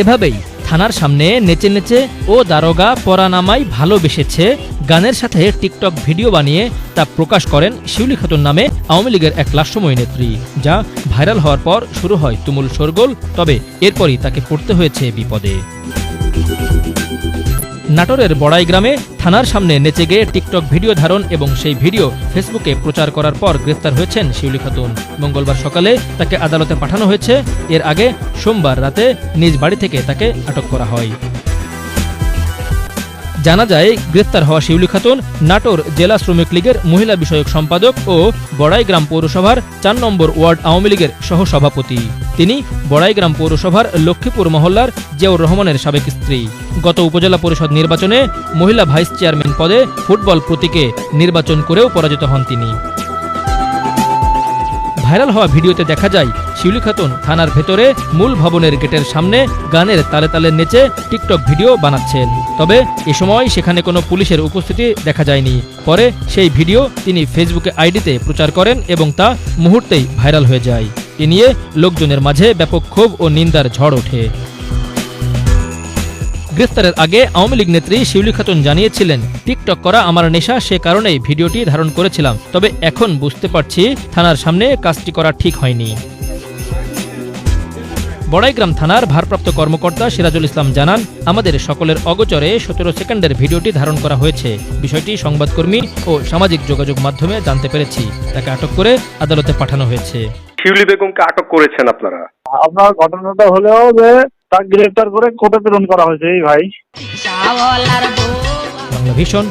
এভাবেই থানার সামনে নেচে নেচে ও দারোগা পরানামাই ভালোবেসেছে গানের সাথে টিকটক ভিডিও বানিয়ে তা প্রকাশ করেন শিউলি খাতুন নামে আওয়ামী লীগের এক লাস্যময় নেত্রী, যা ভাইরাল হওয়ার পর শুরু হয় তুমুল শোরগোল, তবে এরপরই তাকে পড়তে হয়েছে বিপদে। নাটোরের বড়াই গ্রামে থানার সামনে নেচে গিয়ে টিকটক ভিডিও ধারণ এবং সেই ভিডিও ফেসবুকে প্রচার করার পর গ্রেফতার হয়েছেন শিউলি খাতুন। মঙ্গলবার সকালে তাকে আদালতে পাঠানো হয়েছে। এর আগে সোমবার রাতে নিজ বাড়ি থেকে তাকে আটক করা হয়। জানা যায় গ্রেফতার হওয়া শিউলি খাতুন নাটোর জেলা শ্রমিক লীগের মহিলা বিষয়ক সম্পাদক ও বড়াইগ্রাম পৌরসভার চার নম্বর ওয়ার্ড আওয়ামী লীগের সহসভাপতি। তিনি বড়াইগ্রাম পৌরসভার লক্ষ্মীপুর মহল্লার জিয়াউর রহমানের সাবেক স্ত্রী। গত উপজেলা পরিষদ নির্বাচনে মহিলা ভাইস চেয়ারম্যান পদে ফুটবল প্রতীকে নির্বাচন করেও পরাজিত হন তিনি। ভাইরাল হওয়া ভিডিওতে দেখা যায় শিউলি খাতুন থানার ভেতরে মূল ভবনের গেটের সামনে গানের তালে তালে নেচে টিকটক ভিডিও বানাচ্ছেন। তবে এ সময় সেখানে কোনো পুলিশের উপস্থিতি দেখা যায়নি। পরে সেই ভিডিও তিনি ফেসবুকে আইডিতে প্রচার করেন এবং তা মুহূর্তেই ভাইরাল হয়ে যায়। এ নিয়ে লোকজনের মাঝে ব্যাপক ক্ষোভ ও নিন্দার ঝড় ওঠে। গ্রেফতারের আগে আওয়ামী লীগ নেত্রী শিউলি খাতুন জানিয়েছিলেন, টিকটক করা আমার নেশা, সে কারণেই ভিডিওটি ধারণ করেছিলাম। তবে এখন বুঝতে পারছি থানার সামনে কাজটি করা ঠিক হয়নি। বড়াইগ্রাম থানার ভারপ্রাপ্ত কর্মকর্তা সিরাজুল ইসলাম জানান আমাদের সকলের অগোচরে সতেরো সেকেন্ডের ভিডিওটি ধারণ করা হয়েছে। বিষয়টি সংবাদকর্মী ও সামাজিক যোগাযোগ মাধ্যমে জানতে পেরেছি। তাকে আটক করে আদালতে পাঠানো হয়েছে। শিউলি বেগমকে আটক করেছেন আপনারা? আপনার ঘটনাটা হলেও যে তাকে গ্রেফতার করে কোর্টে প্রেরণ করা হয়েছে এই ভাই। বাংলা ভীষণ